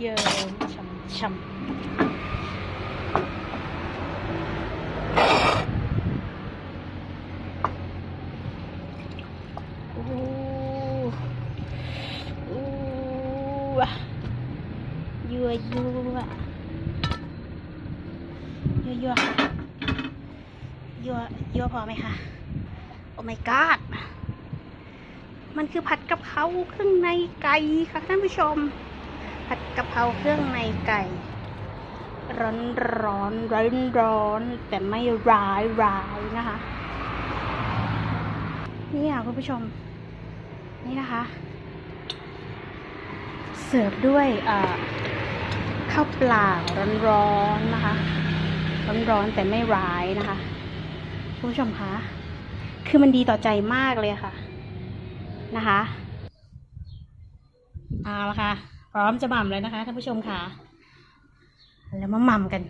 เยิ้มช่ำช่ำอู้อู้อะยั่วยัวยัวยั่วยัวยัวพอไหมคะ โอ้ my god มันคือผัดกะเพราเครื่องในไก่ค่ะท่านผู้ชม ผัดกะเพราเครื่องในไก่ ร้อนร้อนร้อนร้อนๆแต่ไม่ร้ายร้ายนะคะ นี่ค่ะคุณผู้ชม นี่นะคะ เสิร์ฟด้วยข้าวเปล่าร้อนๆนะคะ ร้อนๆแต่ไม่ร้ายนะคะคุณผู้ชมคะคือมันดีต่อใจมากเลยค่ะ นะคะ เอาละค่ะ พร้อมจะหม่ำเลยนะคะท่านผู้ชมค่ะ แล้วมาหม่ำกัน